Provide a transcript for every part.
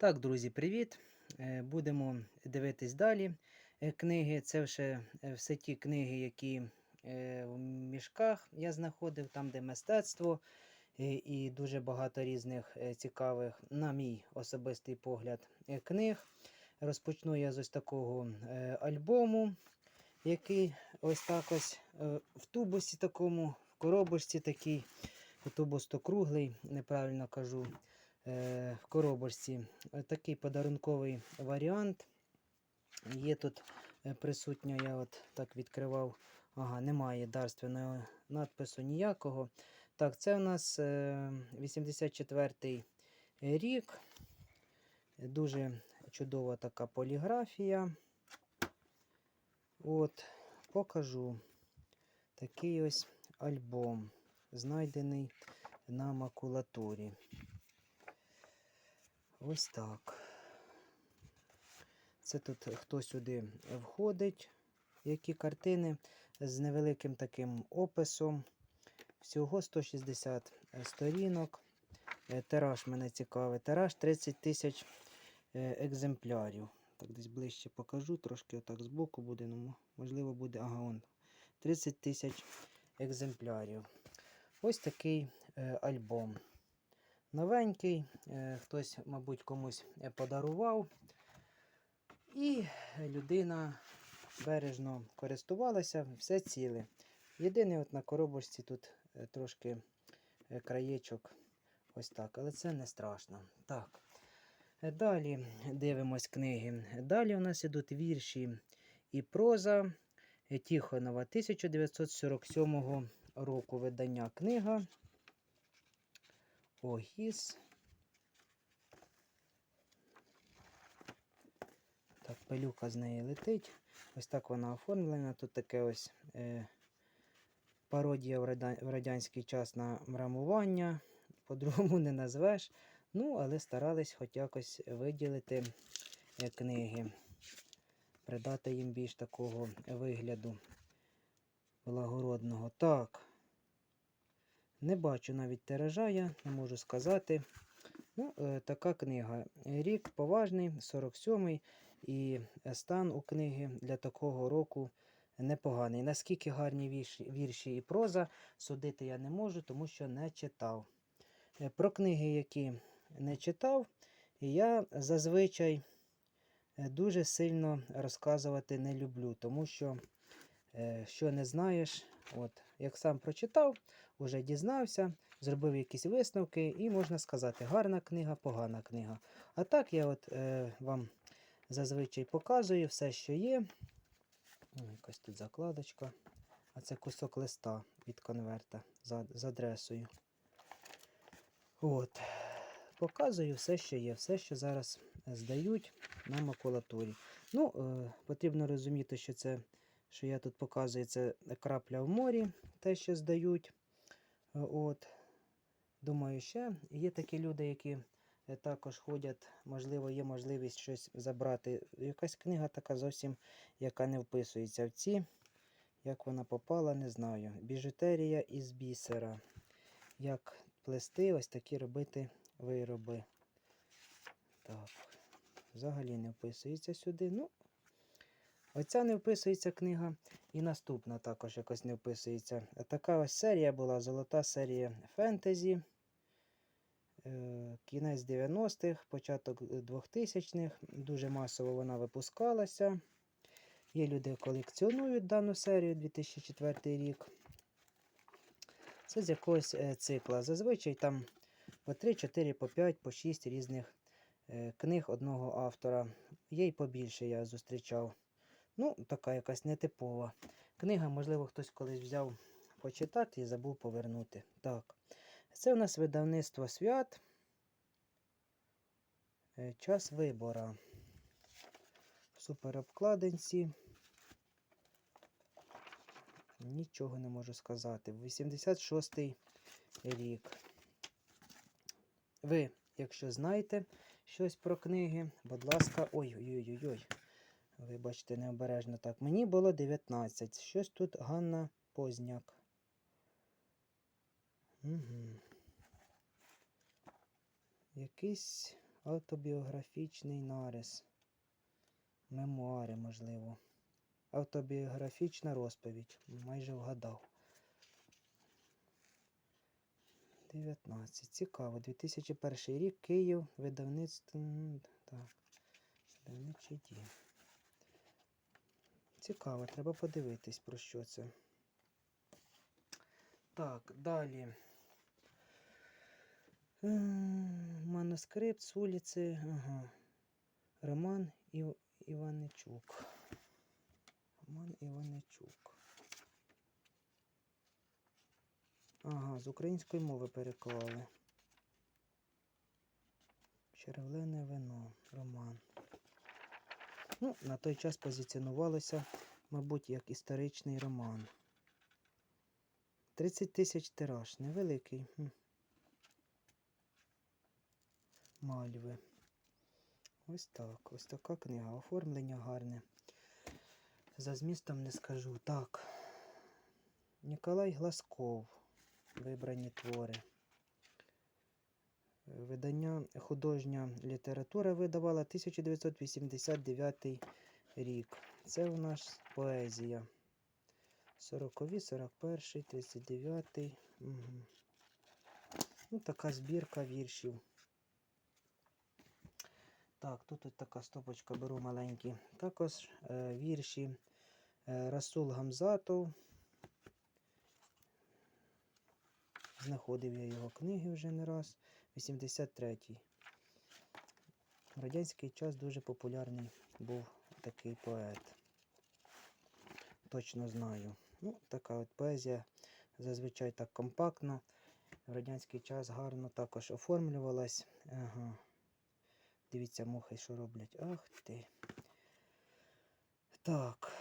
Так, друзі, привіт! Е, Будемо дивитись далі е, книги. Це вже е, все ті книги, які в мішках я знаходив, там, де мистецтво, і дуже багато різних цікавих, на мій особистий погляд, книг. Розпочну я з ось такого альбому, який ось так ось в тубусі такому, в коробочці такий. Тубус то круглий, неправильно кажу в коробочці. Е, Такий подарунковий варіант. Є тут е, присутня, я от так відкривав. Ага, немає дарственного надпису ніякого. Так, це у нас е, 84-й рік. Дуже чудова така поліграфія. От, покажу такий ось альбом, знайдений на макулатурі. Ось так. Це тут хто сюди входить, які картини з невеликим таким описом. Всього 160 сторінок. Е, Тираж мене цікавий. Тираж 30 тисяч е, екземплярів. Так, десь ближче покажу, трошки отак збоку буде, ну, можливо, буде. Ага, он. 30 тисяч екземплярів. Ось такий е, альбом. Новенький, е, хтось, мабуть, комусь е, подарував. І людина бережно користувалася, все ціле. Єдине, от на коробочці тут е, трошки краєчок ось так, але це не страшно. Так. Далі дивимось книги. Далі у нас ідуть вірші і проза Тихонова 1947 року видання книга. Огіс. Так, пилюка з неї летить. Ось так вона оформлена. Тут таке ось е, пародія в, радан- в радянський час на мрамування. По-другому не назвеш. Ну, але старались хоч якось виділити е, книги, придати їм більш такого вигляду благородного. Так. Не бачу навіть тиража, я не можу сказати. Ну, е, така книга. Рік поважний, 47-й, і стан у книги для такого року непоганий. Наскільки гарні вірші, вірші і проза, судити я не можу, тому що не читав. Е, Про книги, які не читав, я зазвичай е, дуже сильно розказувати не люблю, тому що, що не знаєш, от, як сам прочитав, вже дізнався, зробив якісь висновки, і можна сказати, гарна книга, погана книга. А так я от е, вам зазвичай показую все, що є. Якась тут закладочка. А це кусок листа від конверта за, з адресою. От. Показую все, що є, все, що зараз здають на макулатурі. Ну, е, потрібно розуміти, що це, що я тут показую, це крапля в морі, те, що здають. Е, От. Думаю, ще є такі люди, які е, також ходять, можливо, є можливість щось забрати. Якась книга така зовсім, яка не вписується в ці. Як вона попала, не знаю. Біжутерія із бісера. Як плести, ось такі робити вироби. Так. Взагалі не вписується сюди. Ну, оця не вписується книга. І наступна також якось не вписується. Така ось серія була золота серія фентезі. Е, Кінець 90-х, початок 2000-х. Дуже масово вона випускалася. Є люди, колекціонують дану серію 2004 рік. Це з якогось е, цикла. Зазвичай там по 3, 4, по 5, по 6 різних е, книг одного автора. Є й побільше я зустрічав. Ну, така якась нетипова книга, можливо, хтось колись взяв почитати і забув повернути. Так. Це у нас видавництво свят. Е, Час вибора. В суперобкладинці. Нічого не можу сказати. 86-й рік. Ви, якщо знаєте щось про книги, будь ласка, ой-ой-ой-ой. Вибачте, необережно так. Мені було 19. Щось тут Ганна Позняк. Угу. Якийсь Автобіографічний нарис. Мемуари, можливо. Автобіографічна розповідь. Майже вгадав. 19. Цікаво. 2001 рік. Київ. Видавництво. Так. Видавничий дім. Цікаво, треба подивитись, про що це. Так, далі. Ем, Манускрипт з вулиці. Ага. Роман Ів... Іваничук. Роман Іваничук. Ага, з української мови переклали. Червлене вино. Роман. Ну, на той час позиціонувалося, мабуть, як історичний роман. 30 тисяч тираж, невеликий. Мальви. Ось так. Ось така книга. Оформлення гарне. За змістом не скажу. Так. Ніколай Глазков. Вибрані твори. Видання художня література видавала 1989 рік. Це у нас поезія. 40, 41, 39. Угу. Ну, така збірка віршів. Так, тут от така стопочка беру маленькі. Також е, вірші е, Расул Гамзатов. Знаходив я його книги вже не раз. 83-й. В радянський час дуже популярний був такий поет. Точно знаю. Ну, така от поезія зазвичай так компактно. В радянський час гарно також оформлювалась. Ага. Дивіться, мухи, що роблять. Ах ти. Так.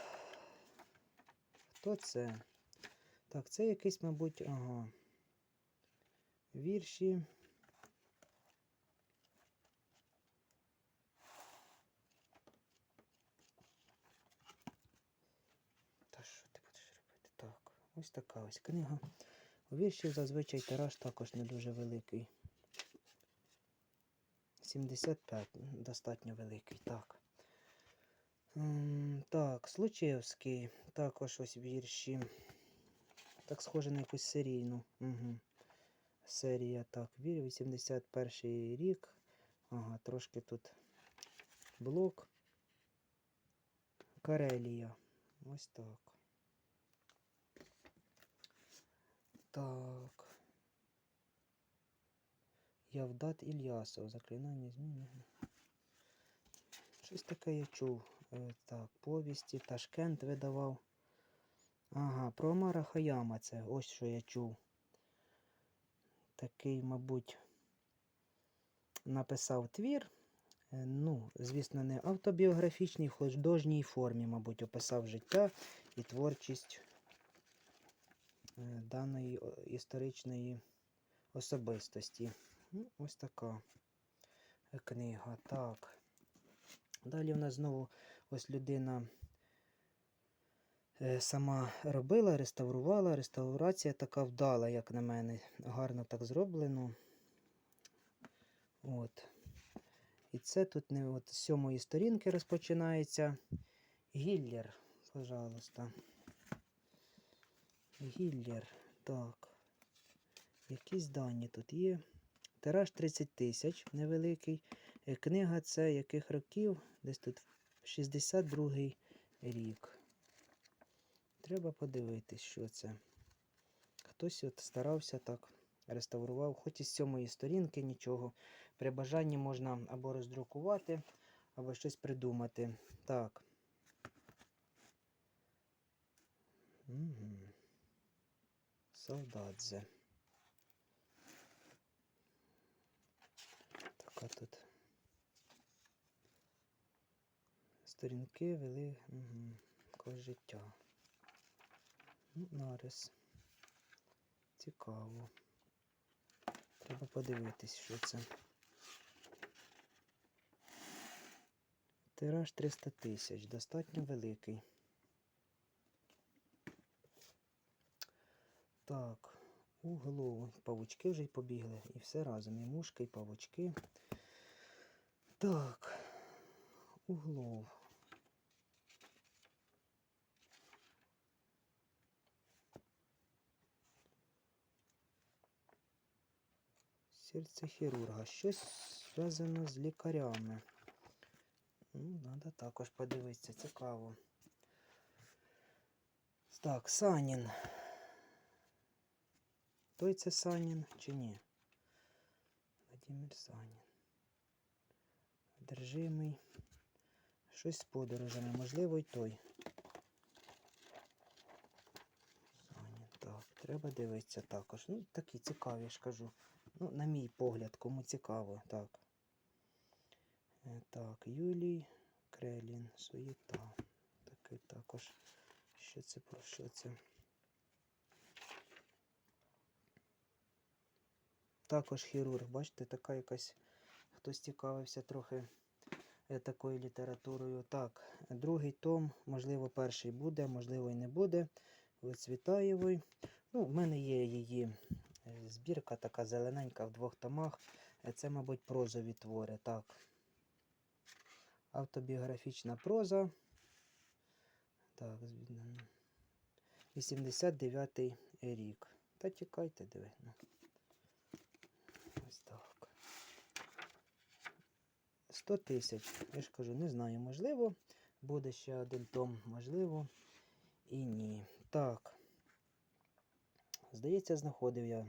Хто це? Так, це якийсь, мабуть, ага. Вірші. Та що ти будеш робити? Так, ось така ось книга. Віршів зазвичай тираж також не дуже великий. 75 достатньо великий. Так. Так, Случевський. Також ось вірші. Так схоже на якусь серійну. Угу. Серія, так, вір, 81 рік. Ага, трошки тут блок. Карелія. Ось так. Так. Явдат Ільясов. Заклинання зміни. Щось таке я чув. Е, Так, повісті. Ташкент видавав. Ага, про Омара Хаяма це. Ось що я чув. Такий, мабуть, написав твір. Е, Ну, звісно, не автобіографічній, в художній формі, мабуть, описав життя і творчість даної історичної особистості. Ну, ось така е, книга. Так. Далі в нас знову ось людина е, сама робила, реставрувала. Реставрація така вдала, як на мене. Гарно так зроблено. От. І це тут не от з сьомої сторінки розпочинається. Гіллер, пожалуйста. Гіллер. Так. Якісь дані тут є. Тираж 30 тисяч невеликий. Е, Книга це яких років? Десь тут 62-й рік. Треба подивитись, що це. Хтось от старався так, реставрував, хоч із сьомої сторінки нічого. При бажанні можна або роздрукувати, або щось придумати. Так. Угу. Солдатзе. Така тут. Сторінки вели угу. життя. Ну, нарис. Цікаво. Треба подивитись, що це. Тираж 300 тисяч, достатньо великий. Так, у голову. Павучки вже й побігли. І все разом. І мушки, і павучки. Так, углов. Серце хірурга. Щось зв'язано з лікарями. Ну, треба також подивитися, цікаво. Так, Санін. Той це Санін чи ні? Владимир Санін. Одержимий. Щось з подорожами, можливо, й той. Санін. Так, треба дивитися також. Ну, такі цікаві, я ж кажу. Ну, на мій погляд, кому цікаво, так. Е, Так, Юлій Крелін, суєта. Такий також. Що це про що це? Також хірург, бачите, така якась. Хтось цікавився трохи е, такою літературою. Так, другий том, можливо, перший буде, можливо, і не буде. Цвітаєвої. Ну, в мене є її е, збірка така зелененька в двох томах. Е, Це, мабуть, прозові твори. Так. Автобіографічна проза. Так, звідно. 89-й рік. Та тікайте, диви. Ну. Ось так. 100 тисяч. Я ж кажу, не знаю, можливо. Буде ще один том, можливо. І ні. Так. Здається, знаходив я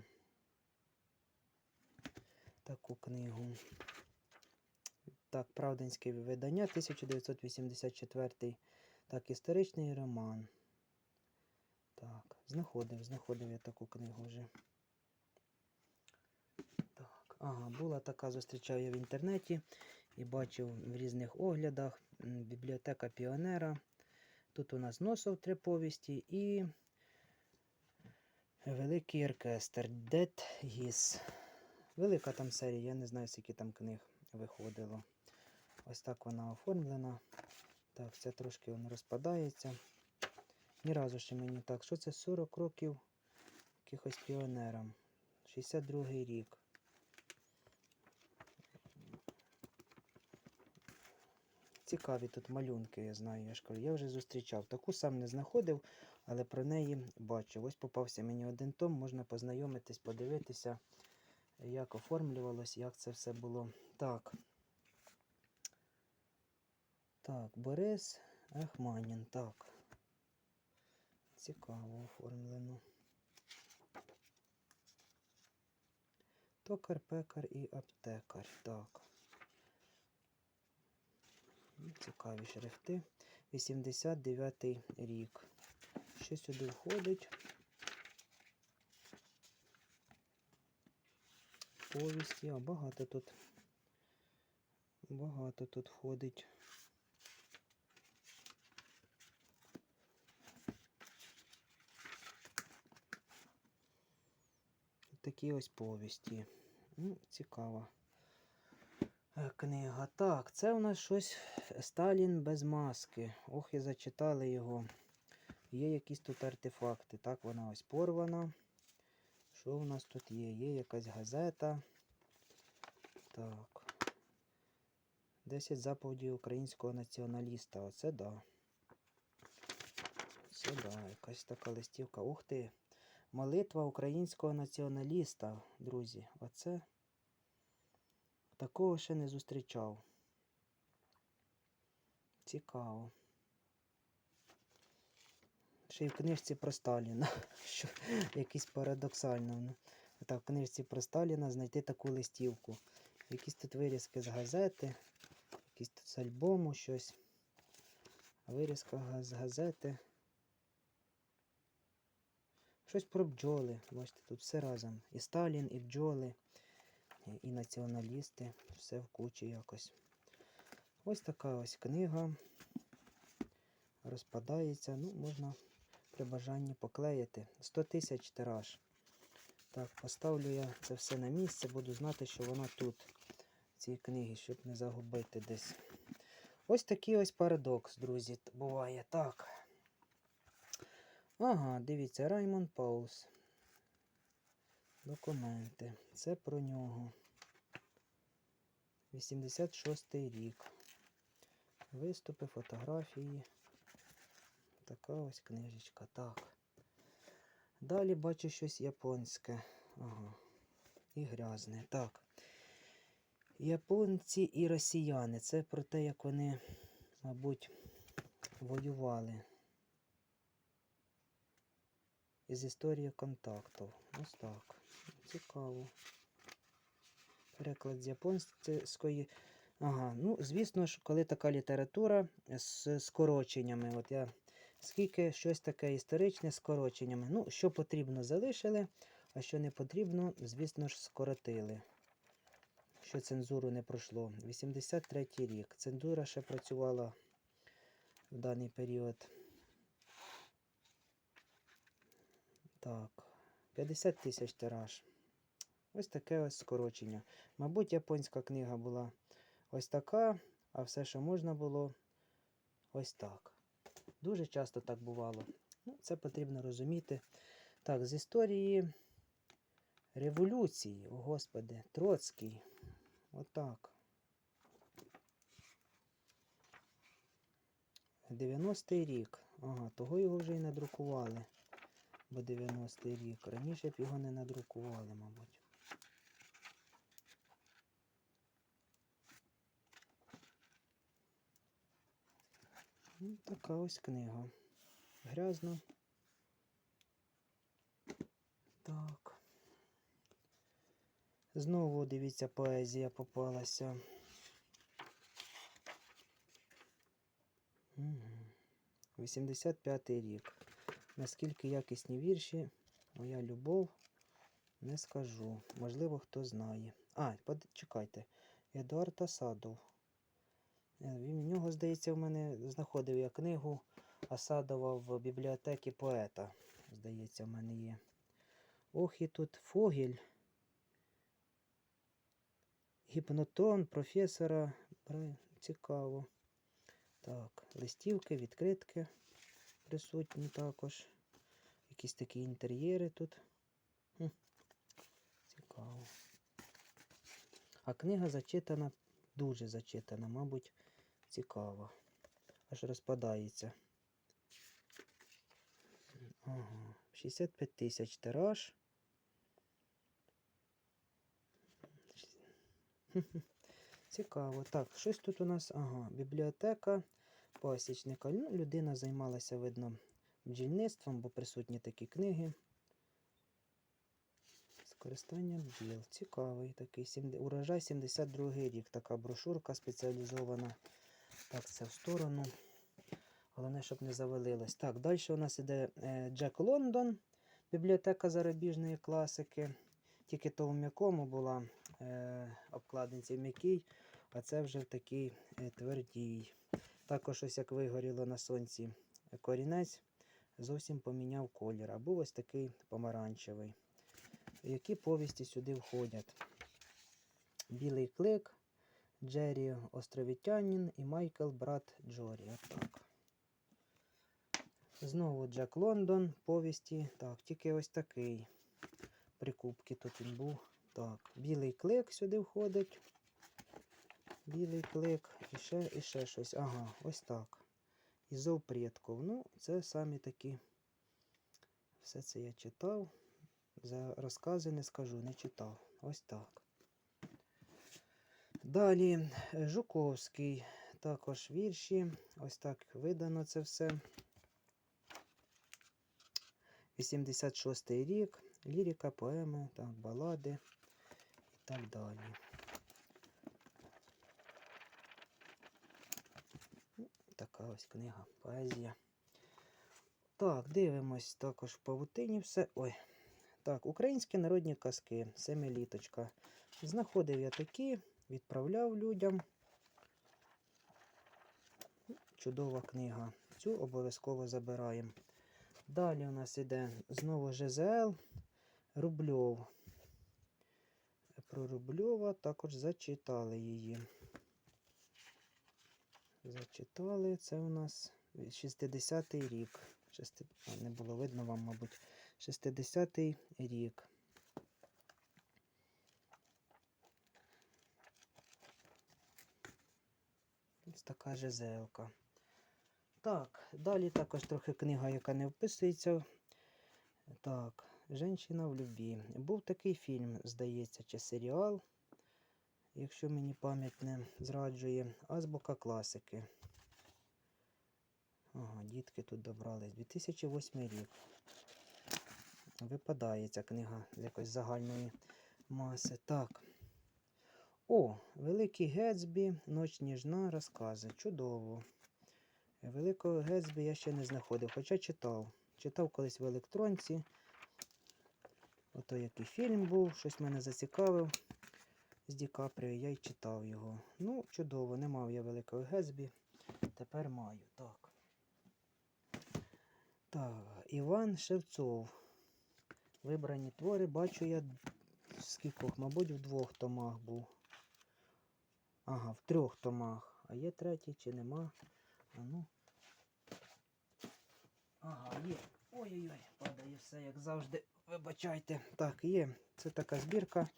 таку книгу. Так, Правдинське видання, 1984. Так, історичний роман. Так, знаходив, знаходив я таку книгу вже. Так, ага, була така, зустрічав я в інтернеті і бачив в різних оглядах бібліотека Піонера. Тут у нас Носов три повісті і Великий оркестр Дед Гіс. Велика там серія, я не знаю, скільки там книг виходило. Ось так вона оформлена. Так, це трошки воно розпадається. Ні разу ще мені так. Що це 40 років якихось піонерам? 62 й рік. Цікаві тут малюнки, я знаю, я ж кажу. Я вже зустрічав. Таку сам не знаходив, але про неї бачив. Ось попався мені один том, можна познайомитись, подивитися, як оформлювалось, як це все було. Так. Так, Борис Ахманін. Так. Цікаво оформлено. Токар, пекар і аптекар. Так. Цікаві шрифти. 89 рік. Що сюди входить? Повісті. А багато тут. Багато тут входить. Такі ось повісті. Ну, цікаво. Е, Книга. Так, це у нас щось Сталін без маски. Ох, і зачитали його. Є якісь тут артефакти. Так, вона ось порвана. Що у нас тут є? Є якась газета. Так. 10 заповідей українського націоналіста. Оце да. Це да, якась така листівка. Ух ти! Молитва українського націоналіста, друзі. Оце. Такого ще не зустрічав. Цікаво. Ще й в книжці про Сталіна. Що якийсь парадоксально. ну. Так, в книжці про Сталіна знайти таку листівку. Якісь тут вирізки з газети, якісь тут з альбому щось. Вирізка з газети. Щось про бджоли. Бачите, тут все разом. І Сталін, і бджоли і- націоналісти, все в кучі якось. Ось така ось книга. Розпадається. Ну, можна при бажанні поклеїти. 100 тисяч тираж. Так, поставлю я це все на місце, буду знати, що вона тут, цій книгі, щоб не загубити десь. Ось такий ось парадокс, друзі, буває. Так. Ага, дивіться, Раймон Паус. Документи. Це про нього. 86 рік. Виступи, фотографії. Така ось книжечка. Так. Далі бачу щось японське. Ага. І грязне. Так. Японці і росіяни. Це про те, як вони, мабуть, воювали. Із історії контактів. Ось так. Цікаво. Переклад з японської. Ага, ну, звісно ж, коли така література з скороченнями. От я скільки щось таке історичне з скороченнями. Ну, що потрібно, залишили, а що не потрібно, звісно ж, скоротили. Що цензуру не пройшло. 83 рік. Цензура ще працювала в даний період. Так, 50 тисяч тираж. Ось таке ось скорочення. Мабуть, японська книга була ось така, а все, що можна було, ось так. Дуже часто так бувало. Ну, Це потрібно розуміти. Так, з історії революції, о Господи, Троцький. Отак. 90-й рік. Ага, того його вже і надрукували. Бо 90-й рік. Раніше б його не надрукували, мабуть. Ну, така ось книга. Грязна. Так. Знову, дивіться, поезія попалася. Угу. 85-й рік. Наскільки якісні вірші, моя любов, не скажу. Можливо, хто знає. А, чекайте. Едуард Асадов. Він в нього, здається, в мене знаходив я книгу Асадова в бібліотеці поета. Здається, в мене є. Ох, і тут Фогель. Гіпнотрон професора. Цікаво. Так, листівки, відкритки присутні також. Якісь такі інтер'єри тут. Хм. Цікаво. А книга зачитана, дуже зачитана, мабуть, цікаво. Аж розпадається. Ага, 65 тисяч тираж. Цікаво. Так, щось тут у нас, ага, бібліотека пасічника. Ну, людина займалася, видно, бджільництвом, бо присутні такі книги. Скористання бджіл. Цікавий такий. Урожай 72 рік. Така брошурка спеціалізована. Так, це в сторону. Головне, щоб не завалилось. Так, далі у нас іде е, Джек Лондон, бібліотека зарубіжної класики. Тільки то в м'якому була е, обкладинці м'який, а це вже в такий е, твердій. Також ось як вигоріло на сонці корінець, зовсім поміняв колір. А ось такий помаранчевий. Які повісті сюди входять? Білий клик, Джері Островітянин і Майкл Брат Джорі. Отак. Знову Джек Лондон, повісті. Так, тільки ось такий. Прикупки тут він був. Так, білий клик сюди входить. Білий клик і ще і ще щось. Ага, ось так. Ізов предков. Ну, це самі такі. Все це я читав. За розкази не скажу, не читав. Ось так. Далі Жуковський. Також вірші. Ось так видано це все. 86 й рік. Лірика, поеми, так, балади і так далі. Така ось книга, поезія. Так, дивимось також в павутині все. Ой. Так, українські народні казки, семиліточка. Знаходив я такі, відправляв людям. Чудова книга. Цю обов'язково забираємо. Далі у нас іде знову ЖЗЛ Рубльов. Про Рубльова також зачитали її. Зачитали. Це у нас 60-й рік. Шести... А, не було видно вам, мабуть. 60-й рік. Ось така жизелка. Так, далі також трохи книга, яка не вписується. Так, Женщина в любі. Був такий фільм, здається, чи серіал, якщо мені пам'ять не зраджує. Азбука класики. Ага, дітки тут добрались. 2008 рік. Випадає ця книга з якоїсь загальної маси. Так. О, Великий Гетсбі, Ноч ніжна, розкази. Чудово. Великого Гетсбі я ще не знаходив, хоча читав. Читав колись в електронці. Ото який фільм був, щось мене зацікавив з Ді Капріо, я й читав його. Ну, чудово, не мав я великого Гетсбі. Тепер маю. Так. Так, Іван Шевцов. Вибрані твори, бачу я скількох, мабуть, в двох томах був. Ага, в трьох томах. А є третій чи нема? А ну. Ага, є. Ой-ой-ой, падає все, як завжди. Вибачайте. Так, є. Це така збірка.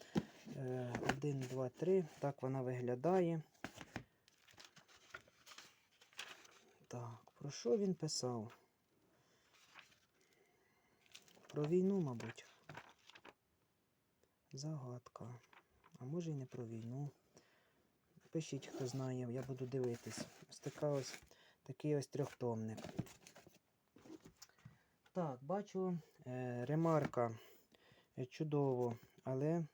Е, Один, два, три. Так вона виглядає. Так, про що він писав? Про війну, мабуть. Загадка. А може й не про війну. Пишіть, хто знає, я буду дивитись. Ось така ось такий ось трьохтомник. Так, бачу е, ремарка. Е, чудово, але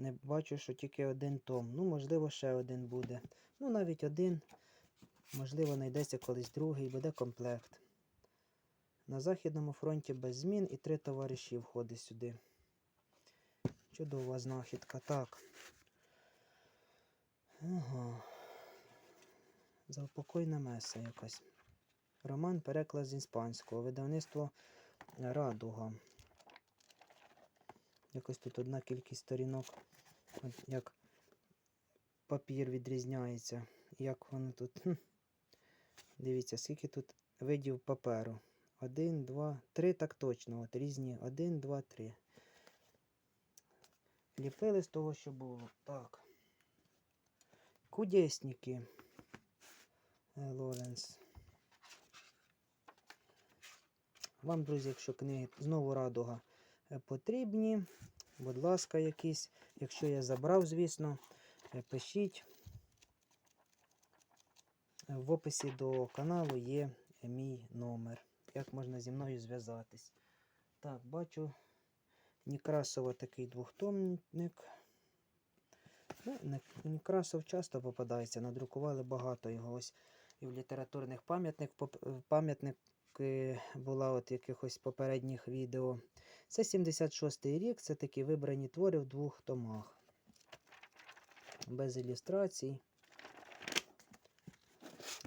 не бачу, що тільки один том. Ну, можливо, ще один буде. Ну, навіть один. Можливо, знайдеться колись другий, буде комплект. На Західному фронті без змін і три товариші входить сюди. Чудова знахідка. Так. Ага. Заупокойна меса якась. Роман переклад з іспанського. Видавництво Радуга. Якось тут одна кількість сторінок, як папір відрізняється. Як воно тут. Хм. Дивіться, скільки тут видів паперу. Один, два, три, так точно. От різні. Один, два, три. Ліпили з того, що було. Так. Кудесники. Е, Лоренс. Вам, друзі, якщо книги знову радуга потрібні, будь ласка, якісь. Якщо я забрав, звісно, е, пишіть. Е, В описі до каналу є мій номер. Як можна зі мною зв'язатись. Так, бачу Некрасова такий двохтомник. Ну, Не- Некрасов часто попадається, надрукували багато його. Ось і в літературних пам'ятник поп- пам'ятник е, була от якихось попередніх відео. Це 76-й рік, це такі вибрані твори в двох томах. Без ілюстрацій.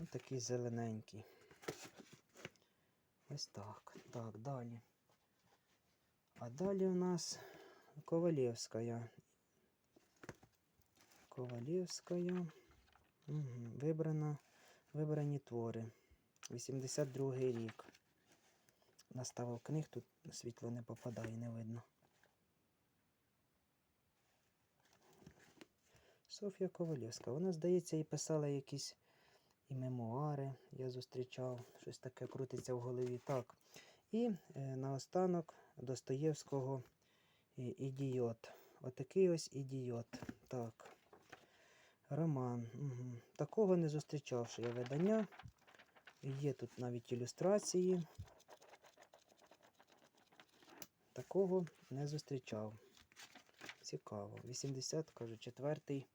Ось такий зелененький. Ось так. Так, далі. А далі у нас Ковалєвська. Ковалєвська. Угу. Вибрана, вибрані твори. 82 рік. Наставив книг, тут світло не попадає, не видно. Софія Ковалєвська. Вона, здається, і писала якісь і мемуари. Я зустрічав. Щось таке крутиться в голові. Так. І е, наостанок Достоєвського і- ідіот. Отакий ось ідіот. Так. Роман. Угу. Такого не зустрічав, що я видання. Є тут навіть ілюстрації. Такого не зустрічав. Цікаво. 80, кажу, четвертий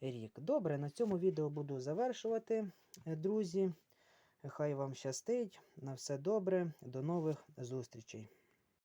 рік. Добре, на цьому відео буду завершувати, е, друзі. Хай вам щастить. На все добре. До нових зустрічей.